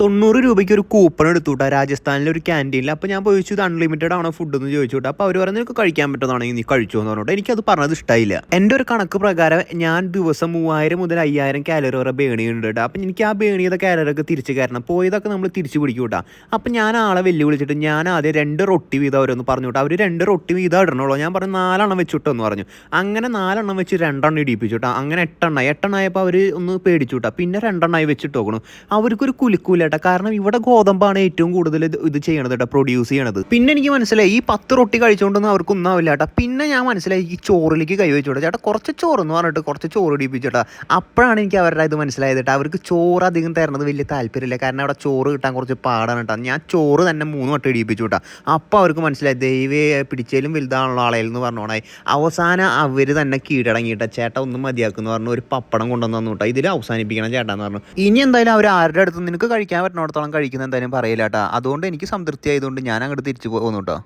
തൊണ്ണൂറ് രൂപയ്ക്ക് ഒരു കൂപ്പൺ എടുത്തു കേട്ടോ രാജസ്ഥാനിലെ ഒരു ക്യാന്റീനിൽ അപ്പോൾ ഞാൻ ചോദിച്ചു ഇത് അൺലിമിറ്റഡ് ആണോ ഫുഡ് എന്ന് ചോദിച്ചു കേട്ടോ അപ്പോൾ അവർ പറഞ്ഞു നിനക്ക് കഴിക്കാൻ പറ്റുന്നതാണെങ്കിൽ നീ കഴിച്ചു എന്ന് പറഞ്ഞോട്ടെ. എനിക്കത് പറഞ്ഞത് ഇഷ്ടമായില്ല എന്റെ ഒരു കണക്ക് പ്രകാരം ഞാൻ ദിവസം മൂവായിരം മുതൽ അയ്യായിരം കാലറി വരെ ബേണി ഉണ്ട് കേട്ടോ. അപ്പം എനിക്ക് ആ ബേണി കാലറി ഒക്കെ തിരിച്ച് കയറണം. പോയതൊക്കെ നമ്മൾ തിരിച്ചു പിടിക്കും കേട്ടോ. അപ്പം ഞാൻ ആളെ വെല്ലുവിളിച്ചിട്ട് ഞാൻ ആദ്യം രണ്ട് റൊട്ടി വീതം അവരൊന്ന് പറഞ്ഞു കേട്ടോ. അവർ രണ്ട് റൊട്ടി വീതം ഇടണുള്ളൂ. ഞാൻ പറഞ്ഞു നാലെണ്ണം വെച്ചിട്ടോ എന്ന് പറഞ്ഞു. അങ്ങനെ നാലെണ്ണം വെച്ച് രണ്ടെണ്ണം ഇടിപ്പിച്ചു കേട്ടോ. അങ്ങനെ എട്ടെണ്ണായി. എട്ടെണ്ണായപ്പോൾ അവർ ഒന്ന് പേടിച്ചു കേട്ടോ. പിന്നെ രണ്ടെണ്ണമായി വെച്ചിട്ട് നോക്കണം അവർക്കൊരു കുലുക്കൂല കേട്ടോ. കാരണം ഇവിടെ ഗോതമ്പാണ് ഏറ്റവും കൂടുതൽ ഇത് ചെയ്യണത് കേട്ടോ പ്രൊഡ്യൂസ് ചെയ്യണത്. പിന്നെ എനിക്ക് മനസ്സിലായി ഈ പത്ത് റൊട്ടി കഴിച്ചുകൊണ്ടൊന്നും അവർക്ക് ഒന്നും ആവില്ല കേട്ടോ. പിന്നെ ഞാൻ മനസ്സിലായി ഈ ചോറിലേക്ക് കൈവച്ചു കേട്ടോ ചേട്ടാ കുറച്ച് ചോറ് എന്ന് പറഞ്ഞിട്ട് കുറച്ച് ചോറ് ഇടിപ്പിച്ചേട്ടാ അപ്പോഴാണ് എനിക്ക് അവരുടെ ഇത് മനസ്സിലായത് കേട്ടോ. അവർക്ക് ചോറ് അധികം തരണത് വലിയ താല്പര്യമില്ല. കാരണം അവിടെ ചോറ് കിട്ടാൻ കുറച്ച് പാടാണ് കേട്ടോ. ഞാൻ ചോറ് തന്നെ മൂന്ന് വട്ടം ഇടിപ്പിച്ചു കേട്ടോ. അപ്പോൾ അവർക്ക് മനസ്സിലായി ദൈവേ പിടിച്ചാലും വലുതാണല്ലോ ആളയിൽ എന്ന് പറഞ്ഞോണേ. അവസാനം അവർ തന്നെ കീഴടങ്ങിയിട്ട് ചേട്ടാ ഒന്നും മതിയാക്കുന്നു പറഞ്ഞു. ഒരു പപ്പടം കൊണ്ടുവന്നു കേട്ടോ. ഇതിൽ അവസാനിപ്പിക്കണം ചേട്ടാന്ന് പറഞ്ഞു. ഇനി എന്തായാലും അവർ ആരുടെ അടുത്ത് നിനക്ക് കഴിക്കാൻ പറ്റുന്നിടത്തോളം കഴിക്കുന്ന എന്തായാലും പറയില്ല കേട്ടോ അതുകൊണ്ട് എനിക്ക് സംതൃപ്തി ആയതുകൊണ്ട് ഞാൻ അങ്ങോട്ട് തിരിച്ചു പോകുന്നു കേട്ടോ